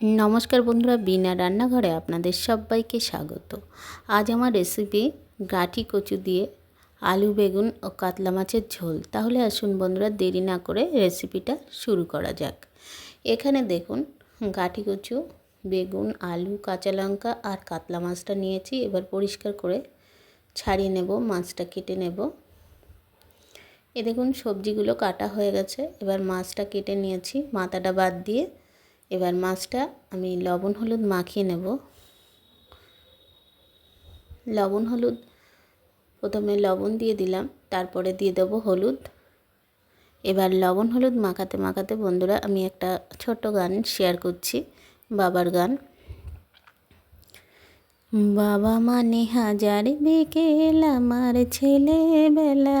নমস্কার বন্ধুরা, বিনা রান্নাঘরে আপনাদের সবাইকে স্বাগত। আজ আমার রেসিপি গাঠি কচু দিয়ে আলু বেগুন ও কাতলা মাছের ঝোল। তাহলে আসুন বন্ধুরা, দেরি না করে রেসিপিটা শুরু করা যাক। এখানে দেখুন, গাঠি কচু, বেগুন, আলু, কাঁচা লঙ্কা আর কাতলা মাছটা নিয়েছি। এবার পরিষ্কার করে ছাড়িয়ে নেব, মাছটা কেটে নেব। এ দেখুন, সবজিগুলো কাটা হয়ে গেছে। এবার মাছটা কেটে নিয়েছি। মাথাটা বাদ দিয়ে এবার মাছটা আমি লবণ হলুদ মাখিয়ে নেব। লবণ হলুদ, প্রথমে লবণ দিয়ে দিলাম, তারপরে দিয়ে দেবো হলুদ। এবার লবণ হলুদ মাখাতে মাখাতে বন্ধুরা আমি একটা ছোট গান শেয়ার করছি, বাবার গান। বাবা মানে হাজার বিকেল আমার ছেলেবেলা।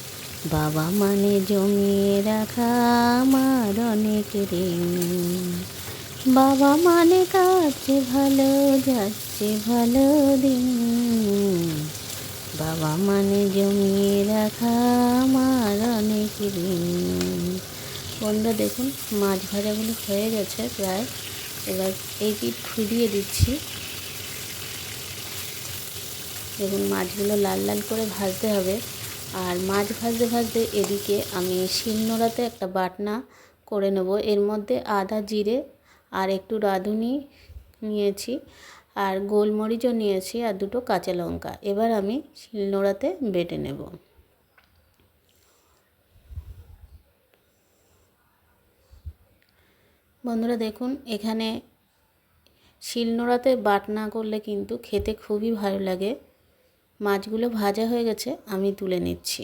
বাবা মানে জমিয়ে রাখা আমার অনেক ঋণ। বাবা মানে কাছে ভালো যাচ্ছে ভালো দিন। বাবা মানে জমিয়ে রাখা আমার অনেক ঋণ। বন্ধুরা দেখুন, মাছ ভাজাগুলো হয়ে গেছে প্রায়। এবার এই পিঠ ফুরিয়ে দিচ্ছি। দেখুন, মাছগুলো লাল লাল করে ভাজতে হবে। আর মাছ ভাজতে ভাজতে এদিকে আমি শিলনোড়াতে একটা বাটনা করে নেব। এর মধ্যে আদা জিরে আর একটু রাঁধুনি নিয়েছি আর গোলমরিচও নিয়েছি আর দুটো কাঁচা লঙ্কা। এবার আমি শিলনোড়াতে বেটে নেব। বন্ধুরা দেখুন, এখানে শিলনোড়াতে বাটনা করলে কিন্তু খেতে খুবই ভালো লাগে। মাছগুলো ভাজা হয়ে গেছে, আমি তুলে নিচ্ছি।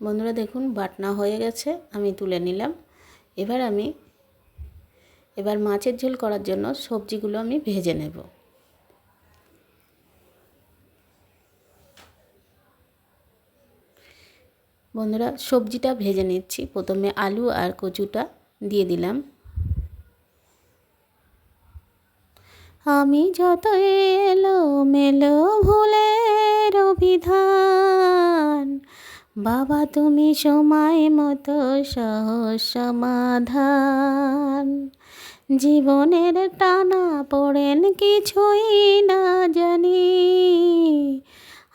বন্ধুরা দেখুন, বাটনা হয়ে গেছে, আমি তুলে নিলাম। এবার আমি, এবার মাছের ঝোল করার জন্য সবজিগুলো আমি ভেজে নেব। বন্ধুরা, সবজিটা ভেজে নিচ্ছি। প্রথমে আলু আর কচুটা দিয়ে দিলাম। আমি যত এলো মেলো ভুলের অভিধান, বাবা তুমি সময় মতো সহজ সমাধান। জীবনের টানা পড়েন কিছুই না জানি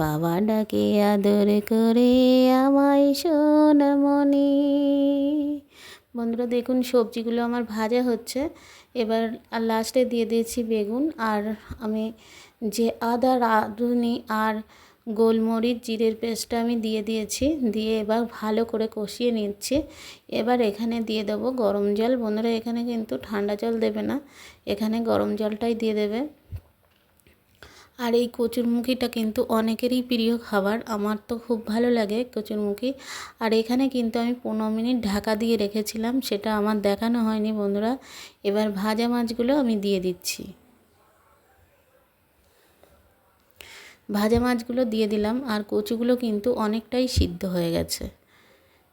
বাবা ডাকে আদর করে আমায় সোনামণি বন্ধুরা, দেখুন সবজিগুলো আমার ভাজা হচ্ছে। এবার আর লাস্টে দিয়ে দিয়েছি বেগুন আর আমি যে আদা, রাঁধুনি আর গোলমরিচ, জিরের পেস্টটা আমি দিয়ে দিয়েছি। দিয়ে এবার ভালো করে কষিয়ে নিচ্ছি। এবার এখানে দিয়ে দেবো গরম জল। বন্ধুরা, এখানে কিন্তু ঠান্ডা জল দেবে না। এখানে গরম জলটাই দিয়ে দেবে। আর এই কচুরমুখিটা কিন্তু অনেকেরই প্রিয় খাবার। আমার তো খুব ভালো লাগে কচুরমুখি। আর এখানে কিন্তু আমি পনেরো মিনিট ঢাকা দিয়ে রেখেছিলাম, সেটা আমার দেখানো হয়নি বন্ধুরা। এবার ভাজা মাছগুলো আমি দিয়ে দিচ্ছি। ভাজা মাছগুলো দিয়ে দিলাম, আর কচুগুলো কিন্তু অনেকটাই সিদ্ধ হয়ে গেছে।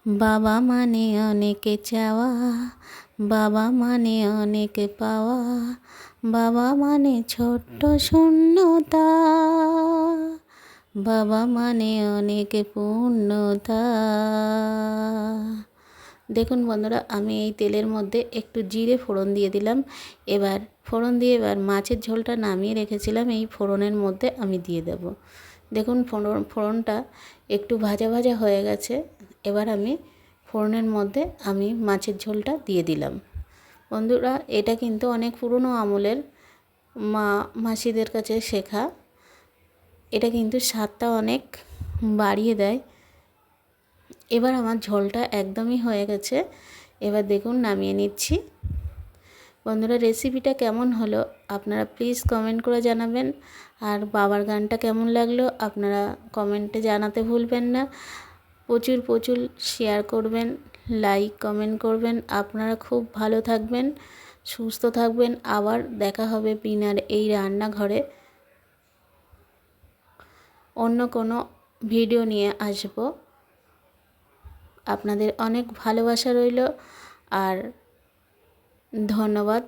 বাবা মানে অনেকে চাওয়া, বাবা মানে অনেক পাওয়া, বাবা মানে ছোট্ট শূন্যতা, বাবা মানে অনেক পূর্ণতা। দেখুন বন্ধুরা, আমি এই তেলের মধ্যে একটু জিরে ফোড়ন দিয়ে দিলাম। এবার ফোড়ন দিয়ে এবার মাছের ঝোলটা নামিয়ে রেখেছিলাম। এই ফোড়নের মধ্যে আমি দিয়ে দেব। দেখুন ফোড়ন, ফোড়নটা একটু ভাজা ভাজা হয়ে গেছে। এবার আমি ফোড়নের মধ্যে আমি মাছের ঝোলটা দিয়ে দিলাম। বন্ধুরা, এটা কিন্তু অনেক পুরনো আমলের মা, মাসিদের কাছে শেখা। এটা কিন্তু স্বাদটা অনেক বাড়িয়ে দেয়। এবার আমার ঝোলটা একদমই হয়ে গেছে। এবার দেখুন, নামিয়ে নিচ্ছি। বন্ধুরা, রেসিপিটা কেমন হলো আপনারা প্লিজ কমেন্ট করে জানাবেন। আর বাবার গানটা কেমন লাগল আপনারা কমেন্টে জানাতে ভুলবেন না। প্রচুর প্রচুর শেয়ার করবেন লাইক কমেন্ট করবেন। আপনারা খুব ভালো থাকবেন, সুস্থ থাকবেন। আবার দেখা হবে পিনার এই রান্নাঘরে। অন্য কোনো ভিডিও নিয়ে আসব। আপনাদের অনেক ভালোবাসা রইল। আর ধন্যবাদ।